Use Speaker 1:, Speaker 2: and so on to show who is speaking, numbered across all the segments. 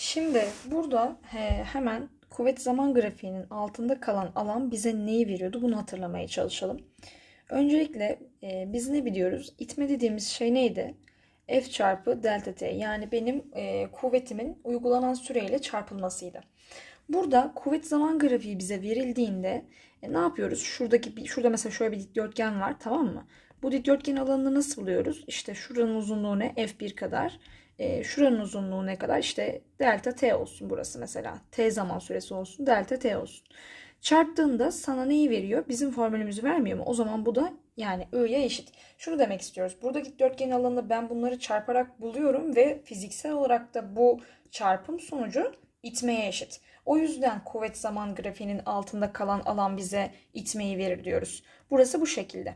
Speaker 1: Şimdi burada he, hemen kuvvet zaman grafiğinin altında kalan alan bize neyi veriyordu bunu hatırlamaya çalışalım. Öncelikle e, biz ne biliyoruz? İtme dediğimiz şey neydi? F çarpı delta t yani benim e, kuvvetimin uygulanan süreyle çarpılmasıydı. Burada kuvvet zaman grafiği bize verildiğinde e, ne yapıyoruz? Şuradaki şurada mesela şöyle bir dikdörtgen var tamam mı? Bu dikdörtgen alanını nasıl buluyoruz? İşte şuranın uzunluğu ne? F1 kadar. E, şuranın uzunluğu ne kadar? İşte delta t olsun burası mesela. T zaman süresi olsun. Delta t olsun. Çarptığında sana neyi veriyor? Bizim formülümüzü vermiyor mu? O zaman bu da yani I'ya eşit. Şunu demek istiyoruz. Buradaki dörtgenin alanını ben bunları çarparak buluyorum ve fiziksel olarak da bu çarpım sonucu itmeye eşit. O yüzden kuvvet zaman grafiğinin altında kalan alan bize itmeyi verir diyoruz. Burası bu şekilde.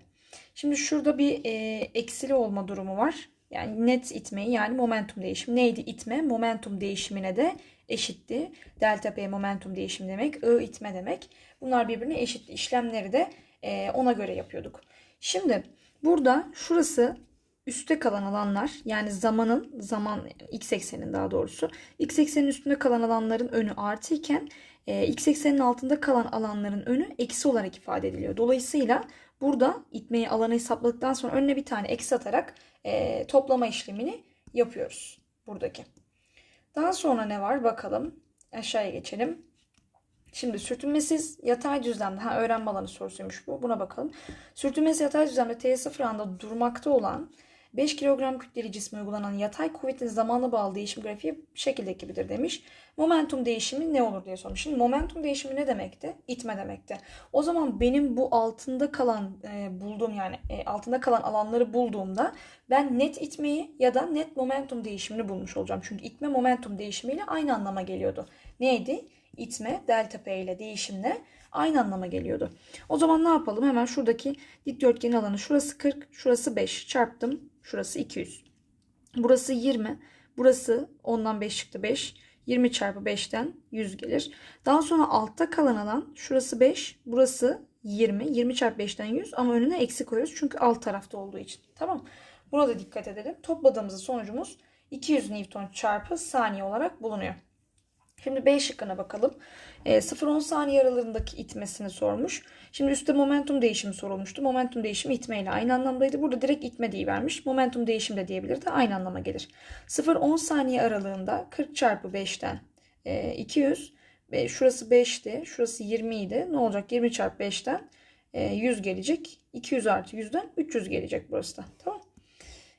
Speaker 1: Şimdi şurada bir e, eksili olma durumu var. Yani net itmeyi yani momentum değişimi. Neydi itme? Momentum değişimine de eşitti. Delta P momentum değişimi demek. I itme demek. Bunlar birbirine eşit işlemleri de e, ona göre yapıyorduk. Şimdi burada şurası üstte kalan alanlar yani zamanın zaman x eksenin daha doğrusu x eksenin üstünde kalan alanların önü artı iken e, x eksenin altında kalan alanların önü eksi olarak ifade ediliyor. Dolayısıyla burada itmeyi alanı hesapladıktan sonra önüne bir tane eksi atarak e, toplama işlemini yapıyoruz buradaki. Daha sonra ne var bakalım. Aşağıya geçelim. Şimdi sürtünmesiz yatay düzlemde, ha öğrenme alanı sorusuymuş bu. Buna bakalım. Sürtünmesiz yatay düzlemde T0 anda durmakta olan 5 kilogram kütleli cisme uygulanan yatay kuvvetin zamanla bağlı değişim grafiği şekildeki gibidir demiş. Momentum değişimi ne olur diye sormuş. Şimdi momentum değişimi ne demekti? İtme demekti. O zaman benim bu altında kalan e, bulduğum yani e, altında kalan alanları bulduğumda ben net itmeyi ya da net momentum değişimini bulmuş olacağım. Çünkü itme momentum değişimiyle aynı anlama geliyordu. Neydi? İtme delta P ile değişimle aynı anlama geliyordu. O zaman ne yapalım? Hemen şuradaki dikdörtgenin alanı şurası 40, şurası 5 çarptım. Şurası 200. Burası 20. Burası 10'dan 5 çıktı 5. 20 çarpı 5'ten 100 gelir. Daha sonra altta kalan alan şurası 5. Burası 20. 20 çarpı 5'ten 100 ama önüne eksi koyuyoruz. Çünkü alt tarafta olduğu için. Tamam. Buna da dikkat edelim. Topladığımızda sonucumuz 200 Newton çarpı saniye olarak bulunuyor. Şimdi B şıkkına bakalım. E, 0-10 saniye aralığındaki itmesini sormuş. Şimdi üstte momentum değişimi sorulmuştu. Momentum değişimi itme ile aynı anlamdaydı. Burada direkt itme diye vermiş. Momentum değişim de diyebilirdi. Aynı anlama gelir. 0-10 saniye aralığında 40 çarpı 5'ten e, 200. Ve şurası 5'ti. Şurası 20 idi. Ne olacak? 20 çarpı 5'ten e, 100 gelecek. 200 artı 100'den 300 gelecek burası da. Tamam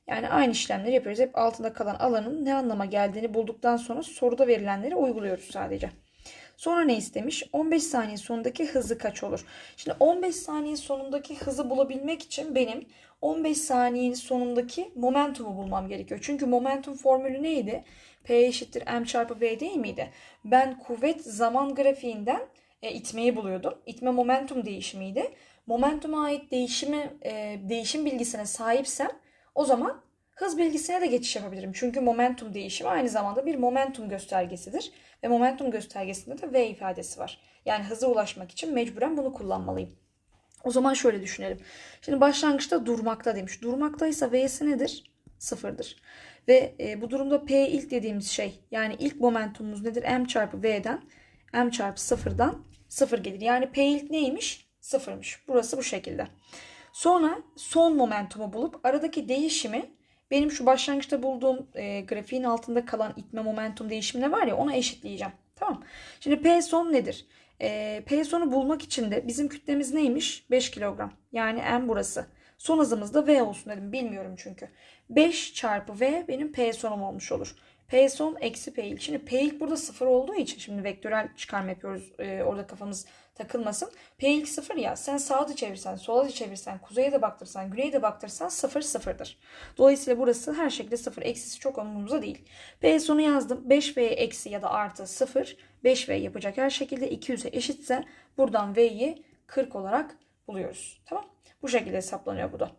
Speaker 1: yani aynı işlemleri yapıyoruz. Hep altında kalan alanın ne anlama geldiğini bulduktan sonra soruda verilenleri uyguluyoruz sadece. Sonra ne istemiş? 15 saniye sonundaki hızı kaç olur? Şimdi 15 saniye sonundaki hızı bulabilmek için benim 15 saniyenin sonundaki momentumu bulmam gerekiyor. Çünkü momentum formülü neydi? P eşittir m çarpı v değil miydi? Ben kuvvet zaman grafiğinden e, itmeyi buluyordum. İtme momentum değişimiydi. Momentuma ait değişimi e, değişim bilgisine sahipsem o zaman hız bilgisine de geçiş yapabilirim. Çünkü momentum değişimi aynı zamanda bir momentum göstergesidir. Ve momentum göstergesinde de v ifadesi var. Yani hıza ulaşmak için mecburen bunu kullanmalıyım. O zaman şöyle düşünelim. Şimdi başlangıçta durmakta demiş. Durmaktaysa v'si nedir? Sıfırdır. Ve e, bu durumda p ilk dediğimiz şey yani ilk momentumumuz nedir? m çarpı v'den m çarpı sıfırdan sıfır gelir. Yani p ilk neymiş? Sıfırmış. Burası bu şekilde. Sonra son momentumu bulup aradaki değişimi benim şu başlangıçta bulduğum e, grafiğin altında kalan itme momentum değişimine var ya ona eşitleyeceğim. Tamam. Şimdi P son nedir? E, P sonu bulmak için de bizim kütlemiz neymiş? 5 kilogram. Yani M burası. Son hızımız da V olsun dedim. Bilmiyorum çünkü. 5 çarpı V benim P sonum olmuş olur. P son eksi P ilk. Şimdi P ilk burada sıfır olduğu için şimdi vektörel çıkarma yapıyoruz. E, orada kafamız takılmasın. P sıfır ya sen sağa da çevirsen, sola da çevirsen, kuzeye de baktırsan, güneye de baktırsan sıfır sıfırdır. Dolayısıyla burası her şekilde sıfır. Eksisi çok umurumuzda değil. P sonu yazdım. 5V eksi ya da artı sıfır. 5V yapacak her şekilde 200'e eşitse buradan V'yi 40 olarak buluyoruz. Tamam. Bu şekilde hesaplanıyor bu da.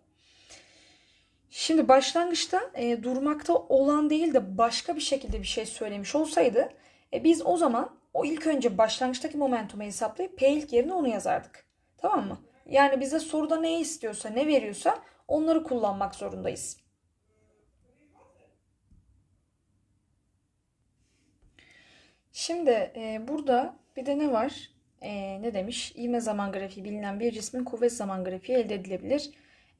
Speaker 1: Şimdi başlangıçta e, durmakta olan değil de başka bir şekilde bir şey söylemiş olsaydı e, biz o zaman o ilk önce başlangıçtaki momentumu hesaplayıp P ilk yerine onu yazardık. Tamam mı? Yani bize soruda ne istiyorsa, ne veriyorsa onları kullanmak zorundayız. Şimdi e, burada bir de ne var? E, ne demiş? İvme zaman grafiği bilinen bir cismin kuvvet zaman grafiği elde edilebilir.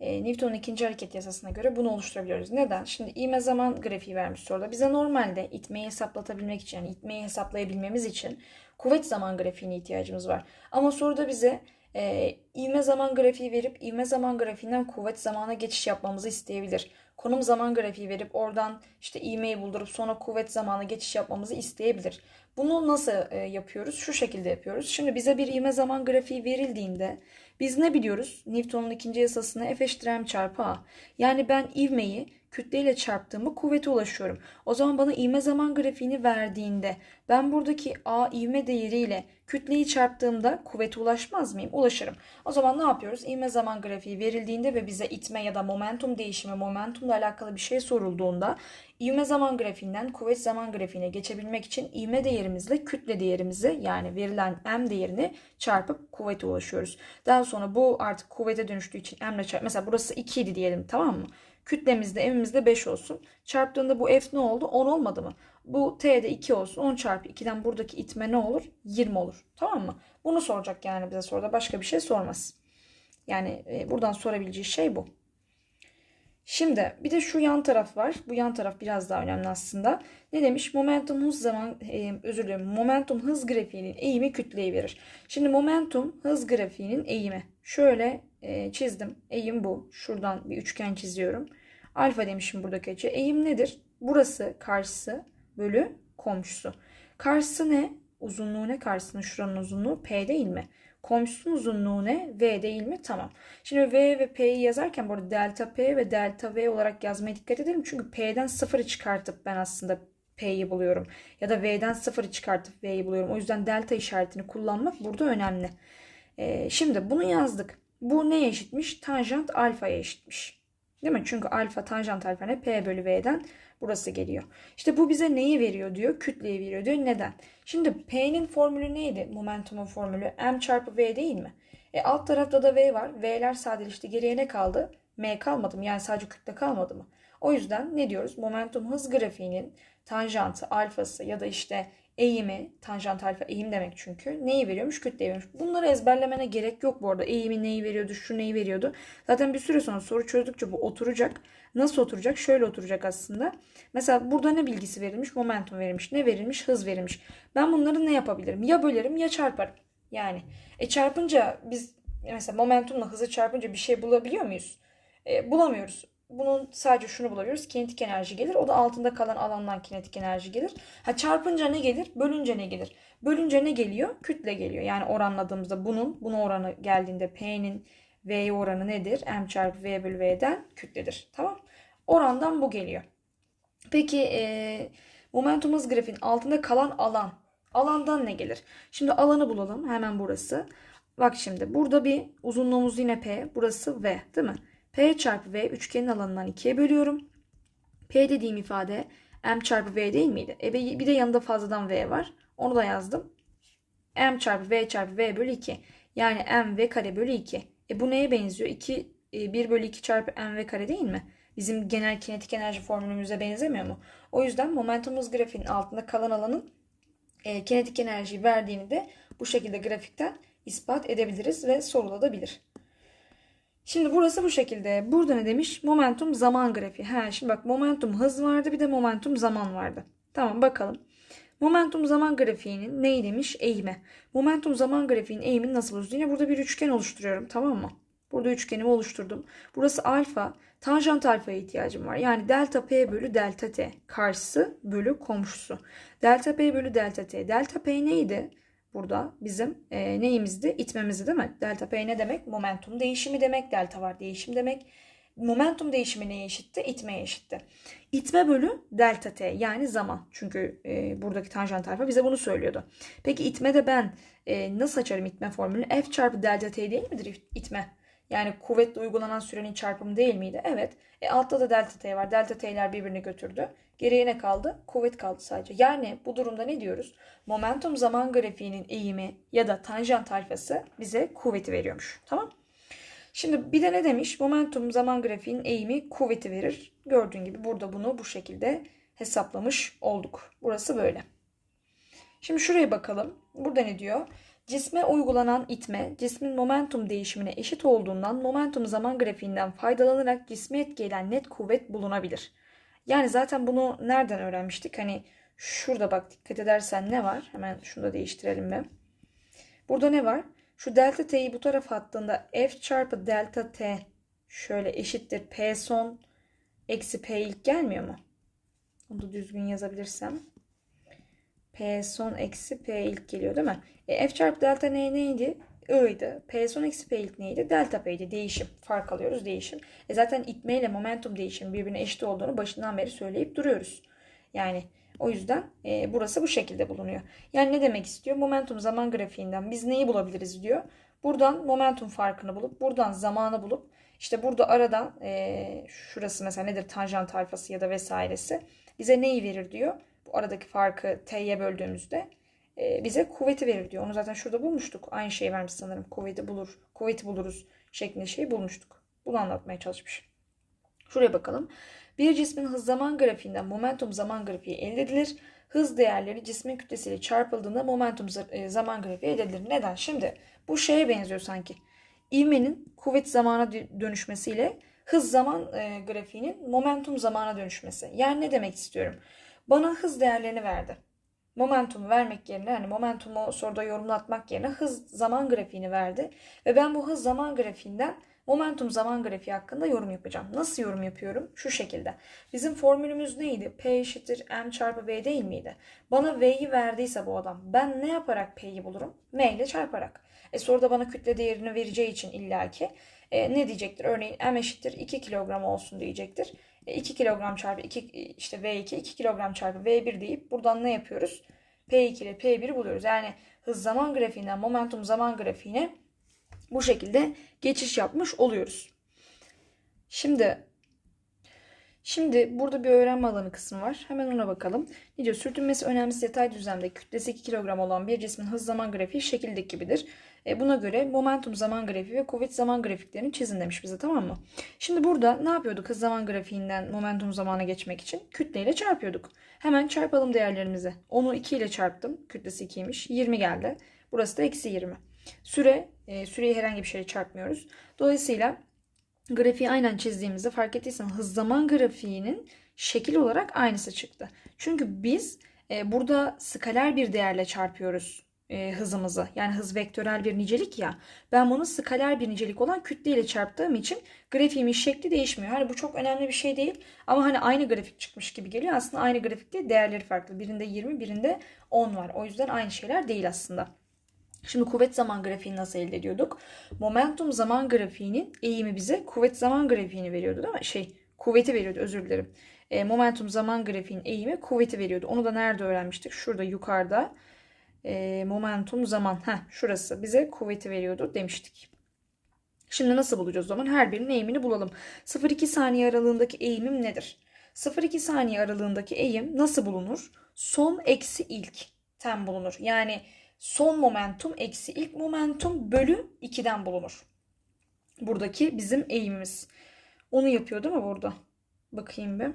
Speaker 1: E, Newton'un ikinci hareket yasasına göre bunu oluşturabiliyoruz. Neden? Şimdi ivme zaman grafiği vermiş soruda. Bize normalde itmeyi hesaplatabilmek için, yani itmeyi hesaplayabilmemiz için kuvvet zaman grafiğine ihtiyacımız var. Ama soruda bize e, ivme zaman grafiği verip ivme zaman grafiğinden kuvvet zamana geçiş yapmamızı isteyebilir. Konum zaman grafiği verip oradan işte ivmeyi buldurup sonra kuvvet zamana geçiş yapmamızı isteyebilir. Bunu nasıl e, yapıyoruz? Şu şekilde yapıyoruz. Şimdi bize bir ivme zaman grafiği verildiğinde biz ne biliyoruz? Newton'un ikinci yasasını F eşittir m çarpı a. Yani ben ivmeyi kütleyle çarptığımda kuvvete ulaşıyorum. O zaman bana ivme zaman grafiğini verdiğinde ben buradaki a ivme değeriyle kütleyi çarptığımda kuvvete ulaşmaz mıyım? Ulaşırım. O zaman ne yapıyoruz? İvme zaman grafiği verildiğinde ve bize itme ya da momentum değişimi, momentumla alakalı bir şey sorulduğunda ivme zaman grafiğinden kuvvet zaman grafiğine geçebilmek için ivme değerimizle kütle değerimizi yani verilen m değerini çarpıp kuvvete ulaşıyoruz. Daha sonra bu artık kuvvete dönüştüğü için m ile çarp. Mesela burası 2 idi diyelim tamam mı? Kütlemizde m'imizde 5 olsun. Çarptığında bu f ne oldu? 10 olmadı mı? Bu t'de 2 olsun. 10 çarpı 2'den buradaki itme ne olur? 20 olur. Tamam mı? Bunu soracak yani bize soruda. Başka bir şey sormaz. Yani e, buradan sorabileceği şey bu. Şimdi bir de şu yan taraf var. Bu yan taraf biraz daha önemli aslında. Ne demiş? Momentum hız zaman e, özür dilerim. Momentum hız grafiğinin eğimi kütleyi verir. Şimdi momentum hız grafiğinin eğimi. Şöyle e, çizdim. Eğim bu. Şuradan bir üçgen çiziyorum. Alfa demişim buradaki açı. Eğim nedir? Burası karşısı bölü komşusu. Karşısı ne? Uzunluğu ne karşısının? Şuranın uzunluğu P değil mi? Komşusunun uzunluğu ne? V değil mi? Tamam. Şimdi V ve P'yi yazarken burada delta P ve delta V olarak yazmaya dikkat edelim. Çünkü P'den sıfırı çıkartıp ben aslında P'yi buluyorum. Ya da V'den sıfırı çıkartıp V'yi buluyorum. O yüzden delta işaretini kullanmak burada önemli. Ee, şimdi bunu yazdık. Bu neye eşitmiş? Tanjant alfaya eşitmiş. Değil mi? Çünkü alfa tanjant alfa ne? P bölü V'den burası geliyor. İşte bu bize neyi veriyor diyor? Kütleyi veriyor diyor. Neden? Şimdi P'nin formülü neydi? Momentumun formülü M çarpı V değil mi? E alt tarafta da V var. V'ler sadeleşti. Geriye ne kaldı? M kalmadı mı? Yani sadece kütle kalmadı mı? O yüzden ne diyoruz? Momentum hız grafiğinin tanjantı, alfası ya da işte eğimi, tanjant alfa eğim demek çünkü. Neyi veriyormuş? Kütleyi veriyormuş. Bunları ezberlemene gerek yok bu arada. Eğimi neyi veriyordu, şu neyi veriyordu. Zaten bir süre sonra soru çözdükçe bu oturacak. Nasıl oturacak? Şöyle oturacak aslında. Mesela burada ne bilgisi verilmiş? Momentum verilmiş. Ne verilmiş? Hız verilmiş. Ben bunları ne yapabilirim? Ya bölerim ya çarparım. Yani e çarpınca biz mesela momentumla hızı çarpınca bir şey bulabiliyor muyuz? E, bulamıyoruz bunun sadece şunu bulabiliyoruz. Kinetik enerji gelir. O da altında kalan alandan kinetik enerji gelir. Ha çarpınca ne gelir? Bölünce ne gelir? Bölünce ne geliyor? Kütle geliyor. Yani oranladığımızda bunun buna oranı geldiğinde P'nin V'ye oranı nedir? M çarpı V bölü V'den kütledir. Tamam. Orandan bu geliyor. Peki e, momentum hız grafiğin altında kalan alan. Alandan ne gelir? Şimdi alanı bulalım. Hemen burası. Bak şimdi burada bir uzunluğumuz yine P. Burası V değil mi? P çarpı V üçgenin alanından 2'ye bölüyorum. P dediğim ifade M çarpı V değil miydi? E bir de yanında fazladan V var. Onu da yazdım. M çarpı V çarpı V bölü 2. Yani M V kare bölü 2. E bu neye benziyor? 2, 1 e, bölü 2 çarpı M V kare değil mi? Bizim genel kinetik enerji formülümüze benzemiyor mu? O yüzden momentum hız grafiğinin altında kalan alanın e, kinetik enerjiyi verdiğini de bu şekilde grafikten ispat edebiliriz ve sorulabilir. Şimdi burası bu şekilde. Burada ne demiş? Momentum zaman grafiği. He, şimdi bak momentum hız vardı bir de momentum zaman vardı. Tamam bakalım. Momentum zaman grafiğinin neyi demiş? Eğimi. Momentum zaman grafiğinin eğimini nasıl buluruz? Yine burada bir üçgen oluşturuyorum tamam mı? Burada üçgenimi oluşturdum. Burası alfa. Tanjant alfaya ihtiyacım var. Yani delta P bölü delta T. Karşısı bölü komşusu. Delta P bölü delta T. Delta P neydi? Burada bizim e, neyimizdi? İtmemizdi değil mi? Delta P ne demek? Momentum değişimi demek. Delta var değişim demek. Momentum değişimi neye eşitti? İtmeye eşitti. İtme bölü delta t yani zaman. Çünkü e, buradaki tanjant alfa bize bunu söylüyordu. Peki itmede ben e, nasıl açarım itme formülünü? F çarpı delta t değil midir itme? Yani kuvvetle uygulanan sürenin çarpımı değil miydi? Evet. E altta da delta t var. Delta t'ler birbirini götürdü. Geriye ne kaldı? Kuvvet kaldı sadece. Yani bu durumda ne diyoruz? Momentum zaman grafiğinin eğimi ya da tanjant alfası bize kuvveti veriyormuş. Tamam? Şimdi bir de ne demiş? Momentum zaman grafiğinin eğimi kuvveti verir. Gördüğün gibi burada bunu bu şekilde hesaplamış olduk. Burası böyle. Şimdi şuraya bakalım. Burada ne diyor? Cisme uygulanan itme, cismin momentum değişimine eşit olduğundan momentum zaman grafiğinden faydalanarak cismi etkileyen net kuvvet bulunabilir. Yani zaten bunu nereden öğrenmiştik? Hani şurada bak dikkat edersen ne var? Hemen şunu da değiştirelim mi? Burada ne var? Şu delta t'yi bu tarafa attığında f çarpı delta t şöyle eşittir p son eksi p ilk gelmiyor mu? Onu da düzgün yazabilirsem. P son eksi P ilk geliyor değil mi? E, F çarpı delta ne neydi? I'ydı. P son eksi P ilk neydi? Delta P'ydi. Değişim. Fark alıyoruz. Değişim. E zaten itme ile momentum değişimi birbirine eşit olduğunu başından beri söyleyip duruyoruz. Yani o yüzden e, burası bu şekilde bulunuyor. Yani ne demek istiyor? Momentum zaman grafiğinden biz neyi bulabiliriz diyor. Buradan momentum farkını bulup buradan zamanı bulup işte burada aradan e, şurası mesela nedir tanjant alfası ya da vesairesi bize neyi verir diyor. Bu aradaki farkı t'ye böldüğümüzde bize kuvveti verir diyor. Onu zaten şurada bulmuştuk. Aynı şeyi vermiş sanırım. Kuvveti bulur, kuvveti buluruz şeklinde şeyi bulmuştuk. Bunu anlatmaya çalışmış. Şuraya bakalım. Bir cismin hız zaman grafiğinden momentum zaman grafiği elde edilir. Hız değerleri cismin kütlesiyle çarpıldığında momentum e, zaman grafiği elde edilir. Neden? Şimdi bu şeye benziyor sanki. İvmenin kuvvet zamana dönüşmesiyle hız zaman e, grafiğinin momentum zamana dönüşmesi. Yani ne demek istiyorum? Bana hız değerlerini verdi. Momentumu vermek yerine hani momentumu soruda yorumlatmak yerine hız zaman grafiğini verdi. Ve ben bu hız zaman grafiğinden momentum zaman grafiği hakkında yorum yapacağım. Nasıl yorum yapıyorum? Şu şekilde. Bizim formülümüz neydi? P eşittir m çarpı v değil miydi? Bana v'yi verdiyse bu adam ben ne yaparak p'yi bulurum? m ile çarparak. E soruda bana kütle değerini vereceği için illaki e, ne diyecektir? Örneğin m eşittir 2 kilogram olsun diyecektir. 2 e, kilogram çarpı 2 işte V2 2 kilogram çarpı V1 deyip buradan ne yapıyoruz? P2 ile P1'i buluyoruz. Yani hız zaman grafiğinden momentum zaman grafiğine bu şekilde geçiş yapmış oluyoruz. Şimdi Şimdi burada bir öğrenme alanı kısmı var. Hemen ona bakalım. Ne diyor? Sürtünmesi önemsiz yatay düzlemde kütlesi 2 kilogram olan bir cismin hız zaman grafiği şekildeki gibidir. E buna göre momentum zaman grafiği ve kuvvet zaman grafiklerini çizin demiş bize tamam mı? Şimdi burada ne yapıyorduk hız zaman grafiğinden momentum zamana geçmek için? Kütleyle çarpıyorduk. Hemen çarpalım değerlerimizi. Onu 2 ile çarptım. Kütlesi 2'ymiş. 20 geldi. Burası da eksi 20. Süre, e, süreyi herhangi bir şeyle çarpmıyoruz. Dolayısıyla grafiği aynen çizdiğimizde fark ettiysen hız zaman grafiğinin şekil olarak aynısı çıktı. Çünkü biz e, burada skaler bir değerle çarpıyoruz e, hızımızı. Yani hız vektörel bir nicelik ya. Ben bunu skaler bir nicelik olan kütle ile çarptığım için grafiğimin şekli değişmiyor. Hani bu çok önemli bir şey değil. Ama hani aynı grafik çıkmış gibi geliyor. Aslında aynı grafikte değerleri farklı. Birinde 20, birinde 10 var. O yüzden aynı şeyler değil aslında. Şimdi kuvvet zaman grafiğini nasıl elde ediyorduk? Momentum zaman grafiğinin eğimi bize kuvvet zaman grafiğini veriyordu değil mi? Şey kuvveti veriyordu özür dilerim. E, momentum zaman grafiğinin eğimi kuvveti veriyordu. Onu da nerede öğrenmiştik? Şurada yukarıda e, momentum zaman. Heh, şurası bize kuvveti veriyordu demiştik. Şimdi nasıl bulacağız o zaman? Her birinin eğimini bulalım. 0-2 saniye aralığındaki eğimim nedir? 0-2 saniye aralığındaki eğim nasıl bulunur? Son eksi ilk ten bulunur. Yani son momentum eksi ilk momentum bölü 2'den bulunur. Buradaki bizim eğimimiz. Onu yapıyor değil mi burada? Bakayım bir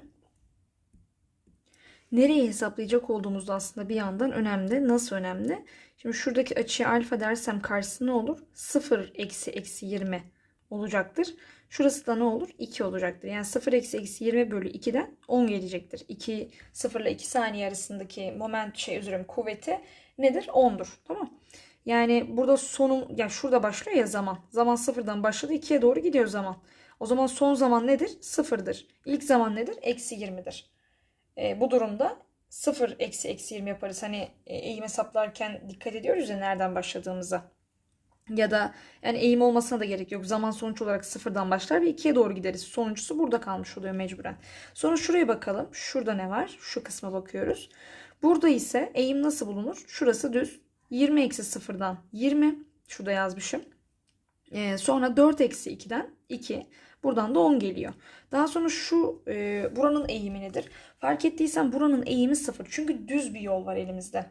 Speaker 1: nereyi hesaplayacak olduğumuzda aslında bir yandan önemli. Nasıl önemli? Şimdi şuradaki açıya alfa dersem karşısı ne olur? 0 eksi eksi 20 olacaktır. Şurası da ne olur? 2 olacaktır. Yani 0 eksi eksi 20 bölü 2'den 10 gelecektir. 2 0 ile 2 saniye arasındaki moment şey özürüm kuvveti nedir? 10'dur. Tamam Yani burada sonun ya şurada başlıyor ya zaman. Zaman sıfırdan başladı 2'ye doğru gidiyor zaman. O zaman son zaman nedir? Sıfırdır. İlk zaman nedir? Eksi 20'dir. E, bu durumda 0 eksi eksi 20 yaparız. Hani e, eğim hesaplarken dikkat ediyoruz ya nereden başladığımıza. Ya da yani eğim olmasına da gerek yok. Zaman sonuç olarak sıfırdan başlar ve ikiye doğru gideriz. Sonuncusu burada kalmış oluyor mecburen. Sonra şuraya bakalım. Şurada ne var? Şu kısma bakıyoruz. Burada ise eğim nasıl bulunur? Şurası düz. 20 eksi sıfırdan 20. Şurada yazmışım. Ee, sonra 4 eksi 2'den 2. Buradan da 10 geliyor. Daha sonra şu e, buranın eğimi nedir? Fark ettiysen buranın eğimi 0. Çünkü düz bir yol var elimizde.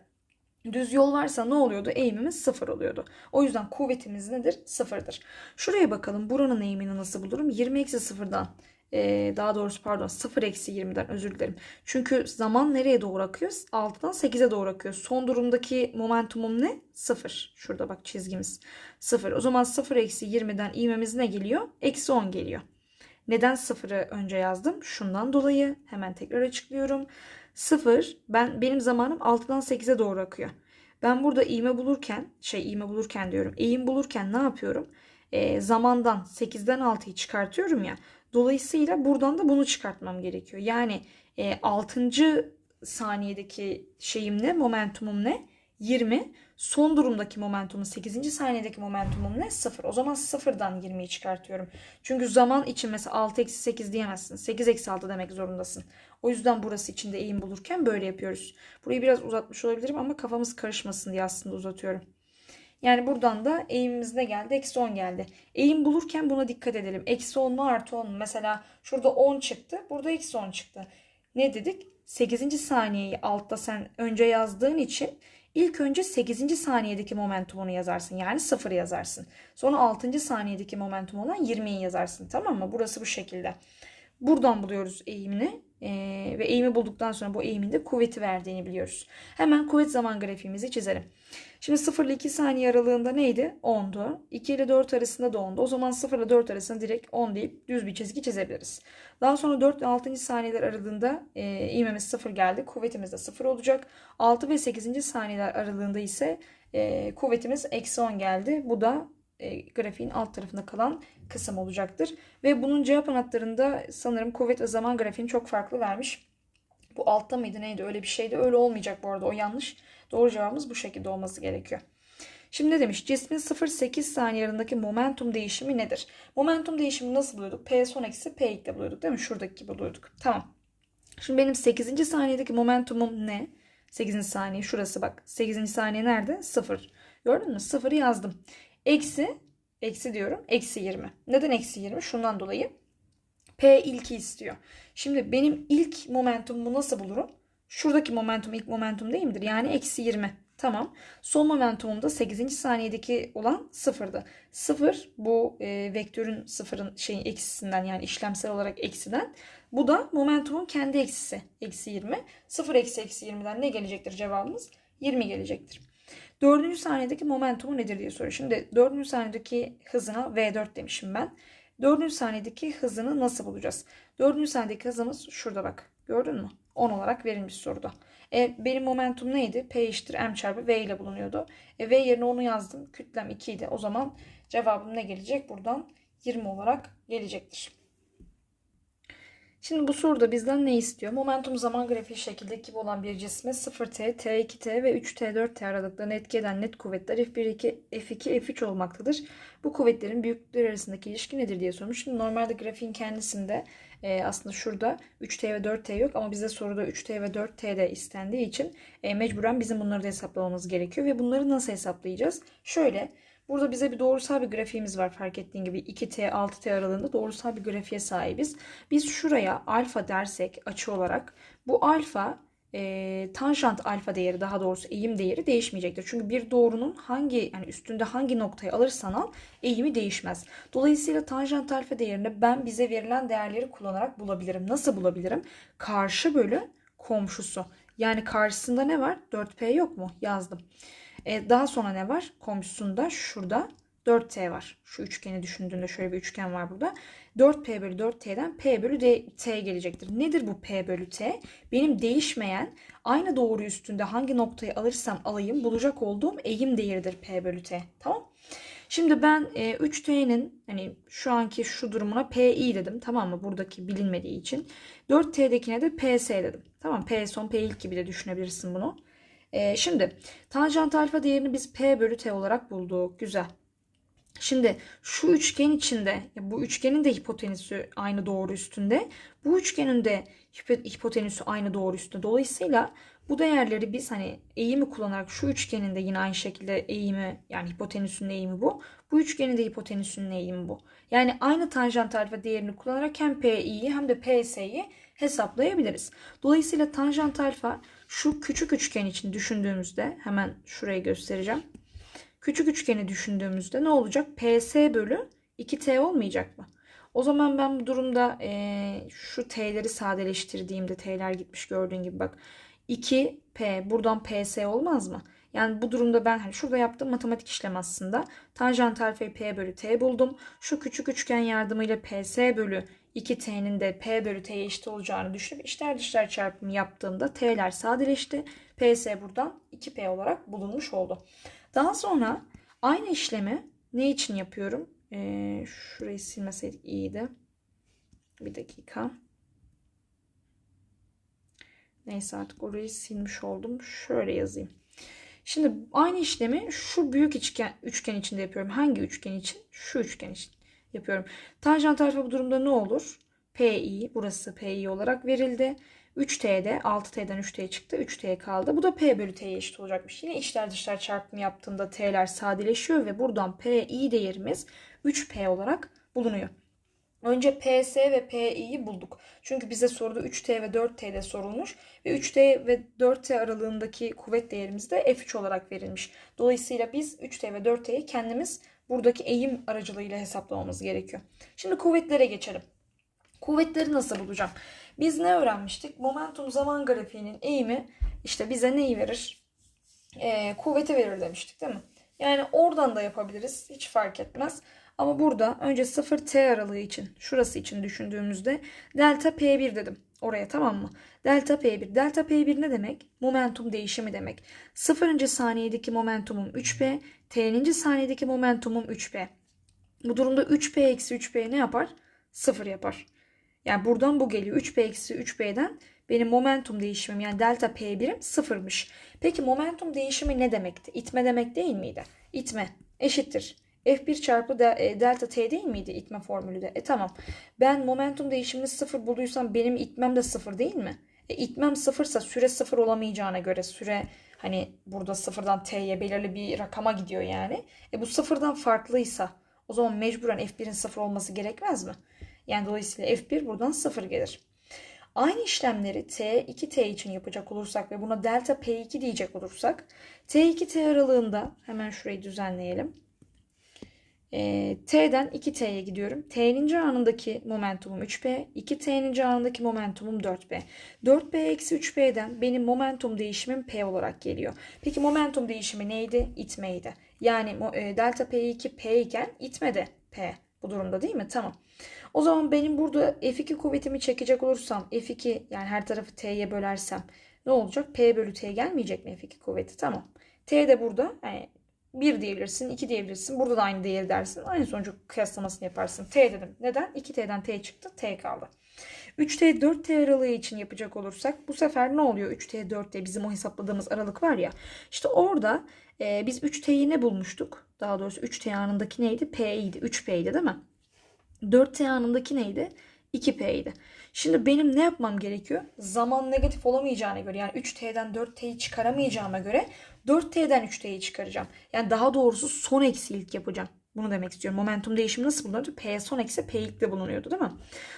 Speaker 1: Düz yol varsa ne oluyordu? Eğimimiz 0 oluyordu. O yüzden kuvvetimiz nedir? 0'dır. Şuraya bakalım. Buranın eğimini nasıl bulurum? 20 eksi 0'dan Ee, daha doğrusu pardon 0 eksi 20'den özür dilerim. Çünkü zaman nereye doğru akıyor? 6'dan 8'e doğru akıyor. Son durumdaki momentumum ne? 0. Şurada bak çizgimiz. 0. O zaman 0 eksi 20'den ivmemiz ne geliyor? Eksi 10 geliyor. Neden 0'ı önce yazdım? Şundan dolayı hemen tekrar açıklıyorum. 0 ben benim zamanım 6'dan 8'e doğru akıyor. Ben burada iğme bulurken şey iğme bulurken diyorum eğim bulurken ne yapıyorum? E, zamandan 8'den 6'yı çıkartıyorum ya. Dolayısıyla buradan da bunu çıkartmam gerekiyor. Yani e, 6. saniyedeki şeyim ne? Momentumum ne? 20. Son durumdaki momentumun 8. saniyedeki momentumum ne? 0. O zaman 0'dan 20'yi çıkartıyorum. Çünkü zaman için mesela 6 eksi 8 diyemezsin. 8 eksi 6 demek zorundasın. O yüzden burası için de eğim bulurken böyle yapıyoruz. Burayı biraz uzatmış olabilirim ama kafamız karışmasın diye aslında uzatıyorum. Yani buradan da eğimimiz ne geldi? Eksi 10 geldi. Eğim bulurken buna dikkat edelim. Eksi 10 mu artı 10 mu? Mesela şurada 10 çıktı. Burada eksi 10 çıktı. Ne dedik? 8. saniyeyi altta sen önce yazdığın için ilk önce 8. saniyedeki momentumunu yazarsın. Yani 0 yazarsın. Sonra 6. saniyedeki momentum olan 20'yi yazarsın. Tamam mı? Burası bu şekilde. Buradan buluyoruz eğimini. Ee, ve eğimi bulduktan sonra bu eğimin de kuvveti verdiğini biliyoruz. Hemen kuvvet zaman grafiğimizi çizelim. Şimdi 0 ile 2 saniye aralığında neydi? 10'du. 2 ile 4 arasında da 10'du. O zaman 0 ile 4 arasında direkt 10 deyip düz bir çizgi çizebiliriz. Daha sonra 4 ile 6. saniyeler aralığında e, ivmemiz 0 geldi. Kuvvetimiz de 0 olacak. 6 ve 8. saniyeler aralığında ise e, kuvvetimiz eksi 10 geldi. Bu da e, grafiğin alt tarafında kalan kısım olacaktır. Ve bunun cevap anahtarında sanırım kuvvet ve zaman grafiğini çok farklı vermiş. Bu altta mıydı neydi öyle bir şeydi. Öyle olmayacak bu arada o yanlış. Doğru cevabımız bu şekilde olması gerekiyor. Şimdi ne demiş? Cismin 0-8 saniye arasındaki momentum değişimi nedir? Momentum değişimi nasıl buluyorduk? P son eksi P ilk buluyorduk değil mi? Şuradaki gibi buluyorduk. Tamam. Şimdi benim 8. saniyedeki momentumum ne? 8. saniye şurası bak. 8. saniye nerede? 0. Gördün mü? 0'ı yazdım. Eksi, eksi diyorum. Eksi 20. Neden eksi 20? Şundan dolayı. P ilki istiyor. Şimdi benim ilk momentumumu nasıl bulurum? Şuradaki momentum ilk momentum değil midir? Yani eksi 20. Tamam. Son momentumum da 8. saniyedeki olan sıfırdı. Sıfır bu e, vektörün sıfırın şeyin eksisinden yani işlemsel olarak eksiden. Bu da momentumun kendi eksisi. Eksi 20. Sıfır eksi eksi 20'den ne gelecektir cevabımız? 20 gelecektir. Dördüncü saniyedeki momentumu nedir diye soruyor. Şimdi dördüncü saniyedeki hızına V4 demişim ben. Dördüncü saniyedeki hızını nasıl bulacağız? Dördüncü saniyedeki hızımız şurada bak. Gördün mü? 10 olarak verilmiş soruda. E, benim momentum neydi? P eşittir M çarpı V ile bulunuyordu. E, v yerine onu yazdım. Kütlem 2 idi. O zaman cevabım ne gelecek? Buradan 20 olarak gelecektir. Şimdi bu soruda bizden ne istiyor? Momentum zaman grafiği şekilde gibi olan bir cisme 0t, t2t ve 3t, 4t aralıklarını etki eden net kuvvetler F1, F2, F3 olmaktadır. Bu kuvvetlerin büyüklükleri arasındaki ilişki nedir diye sormuş. Şimdi normalde grafiğin kendisinde e, aslında şurada 3t ve 4t yok ama bize soruda 3t ve 4t de istendiği için e, mecburen bizim bunları da hesaplamamız gerekiyor. Ve bunları nasıl hesaplayacağız? Şöyle Burada bize bir doğrusal bir grafiğimiz var fark ettiğin gibi 2T 6T aralığında doğrusal bir grafiğe sahibiz. Biz şuraya alfa dersek açı olarak bu alfa e, tanjant alfa değeri daha doğrusu eğim değeri değişmeyecektir. Çünkü bir doğrunun hangi yani üstünde hangi noktayı alırsan al eğimi değişmez. Dolayısıyla tanjant alfa değerini ben bize verilen değerleri kullanarak bulabilirim. Nasıl bulabilirim? Karşı bölü komşusu. Yani karşısında ne var? 4P yok mu? Yazdım. E, daha sonra ne var? Komşusunda şurada 4t var. Şu üçgeni düşündüğünde şöyle bir üçgen var burada. 4p bölü 4t'den p bölü t gelecektir. Nedir bu p bölü t? Benim değişmeyen aynı doğru üstünde hangi noktayı alırsam alayım bulacak olduğum eğim değeridir p bölü t. Tamam Şimdi ben e, 3t'nin hani şu anki şu durumuna pi dedim tamam mı? Buradaki bilinmediği için. 4t'dekine de ps dedim. Tamam p son p ilk gibi de düşünebilirsin bunu. E, şimdi tanjant alfa değerini biz P bölü T olarak bulduk. Güzel. Şimdi şu üçgen içinde bu üçgenin de hipotenüsü aynı doğru üstünde. Bu üçgenin de hipotenüsü aynı doğru üstünde. Dolayısıyla bu değerleri biz hani eğimi kullanarak şu üçgenin de yine aynı şekilde eğimi yani hipotenüsünün eğimi bu. Bu üçgenin de hipotenüsünün eğimi bu. Yani aynı tanjant alfa değerini kullanarak hem PI'yi hem de PS'yi hesaplayabiliriz. Dolayısıyla tanjant alfa şu küçük üçgen için düşündüğümüzde hemen şurayı göstereceğim. Küçük üçgeni düşündüğümüzde ne olacak? PS bölü 2T olmayacak mı? O zaman ben bu durumda eee, şu t'leri sadeleştirdiğimde t'ler gitmiş gördüğün gibi bak. 2p buradan ps olmaz mı? Yani bu durumda ben hani şurada yaptığım matematik işlem aslında. Tanjant alfayı p bölü t buldum. Şu küçük üçgen yardımıyla ps bölü 2t'nin de p bölü t'ye eşit olacağını düşünüp içler dışlar çarpımı yaptığımda t'ler sadeleşti. ps buradan 2p olarak bulunmuş oldu. Daha sonra aynı işlemi ne için yapıyorum? Ee, şurayı silmeseydik iyiydi. Bir dakika. Neyse artık orayı silmiş oldum. Şöyle yazayım. Şimdi aynı işlemi şu büyük üçgen, üçgen içinde yapıyorum. Hangi üçgen için? Şu üçgen için yapıyorum. Tanjant alfa bu durumda ne olur? PI, burası PI olarak verildi. 3T'de 6T'den 3T çıktı. 3T kaldı. Bu da P bölü T'ye eşit olacakmış. Yine içler dışlar çarpımı yaptığında T'ler sadeleşiyor ve buradan PI değerimiz 3P olarak bulunuyor. Önce PS ve PI'yi bulduk. Çünkü bize soruda 3T ve 4T'de sorulmuş ve 3T ve 4T aralığındaki kuvvet değerimiz de F3 olarak verilmiş. Dolayısıyla biz 3T ve 4T'yi kendimiz buradaki eğim aracılığıyla hesaplamamız gerekiyor. Şimdi kuvvetlere geçelim. Kuvvetleri nasıl bulacağım? Biz ne öğrenmiştik? Momentum zaman grafiğinin eğimi işte bize neyi verir? Ee, kuvveti verir demiştik değil mi? Yani oradan da yapabiliriz. Hiç fark etmez. Ama burada önce 0T aralığı için, şurası için düşündüğümüzde delta P1 dedim. Oraya tamam mı? Delta P1. Delta P1 ne demek? Momentum değişimi demek. 0. saniyedeki momentumum 3P, T'ninci saniyedeki momentumum 3P. Bu durumda 3P eksi 3P ne yapar? 0 yapar. Yani buradan bu geliyor. 3P eksi 3P'den benim momentum değişimim yani delta P1'im sıfırmış. Peki momentum değişimi ne demekti? İtme demek değil miydi? İtme eşittir. F1 çarpı de, e, delta T değil miydi itme formülü de? E tamam. Ben momentum değişimini sıfır bulduysam benim itmem de sıfır değil mi? E, itmem sıfırsa süre sıfır olamayacağına göre süre hani burada sıfırdan T'ye belirli bir rakama gidiyor yani. E bu sıfırdan farklıysa o zaman mecburen F1'in sıfır olması gerekmez mi? Yani dolayısıyla F1 buradan sıfır gelir. Aynı işlemleri T, 2T için yapacak olursak ve buna delta P2 diyecek olursak T2T aralığında hemen şurayı düzenleyelim. E, T'den 2T'ye gidiyorum. T'ninci anındaki momentumum 3P, 2T'ninci anındaki momentumum 4P. 4P eksi 3P'den benim momentum değişimim P olarak geliyor. Peki momentum değişimi neydi? İtmeydi. Yani e, delta P2 P iken itme de P. Bu durumda değil mi? Tamam. O zaman benim burada F2 kuvvetimi çekecek olursam F2 yani her tarafı T'ye bölersem ne olacak? P bölü T gelmeyecek mi F2 kuvveti? Tamam. T de burada yani 1 diyebilirsin, 2 diyebilirsin. Burada da aynı değeri dersin. Aynı sonucu kıyaslamasını yaparsın. T dedim. Neden? 2T'den T çıktı. T kaldı. 3T 4T aralığı için yapacak olursak bu sefer ne oluyor? 3T 4T bizim o hesapladığımız aralık var ya. İşte orada e, biz 3T'yi ne bulmuştuk? Daha doğrusu 3T anındaki neydi? P'ydi. 3P'ydi değil mi? 4T anındaki neydi? 2P'ydi. Şimdi benim ne yapmam gerekiyor? Zaman negatif olamayacağına göre yani 3T'den 4T'yi çıkaramayacağıma göre 4T'den 3T'yi çıkaracağım. Yani daha doğrusu son eksi ilk yapacağım. Bunu demek istiyorum. Momentum değişimi nasıl bulunuyordu? P son eksi P ilk de bulunuyordu değil mi?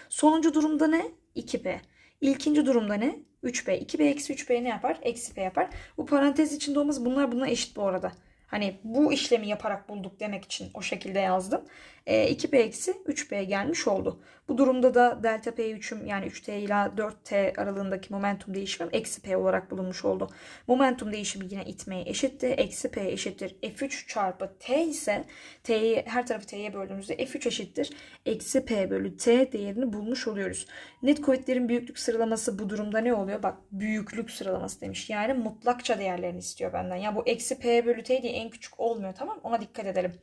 Speaker 1: Sonuncu durumda ne? 2P. İlkinci durumda ne? 3P. 2P eksi 3P ne yapar? Eksi P yapar. Bu parantez içinde olmaz. Bunlar buna eşit bu arada. Hani bu işlemi yaparak bulduk demek için o şekilde yazdım. E, 2P eksi 3P gelmiş oldu. Bu durumda da delta P3'üm yani 3T ile 4T aralığındaki momentum değişimim eksi P olarak bulunmuş oldu. Momentum değişimi yine itmeye eşitti. Eksi P eşittir F3 çarpı T ise T'yi her tarafı T'ye böldüğümüzde F3 eşittir. Eksi P bölü T değerini bulmuş oluyoruz. Net kuvvetlerin büyüklük sıralaması bu durumda ne oluyor? Bak büyüklük sıralaması demiş. Yani mutlakça değerlerini istiyor benden. Ya bu eksi P bölü T diye en küçük olmuyor tamam Ona dikkat edelim.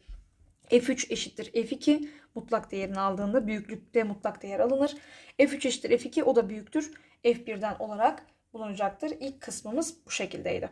Speaker 1: F3 eşittir F2 mutlak değerini aldığında büyüklükte mutlak değer alınır. F3 eşittir F2 o da büyüktür F1'den olarak bulunacaktır. İlk kısmımız bu şekildeydi.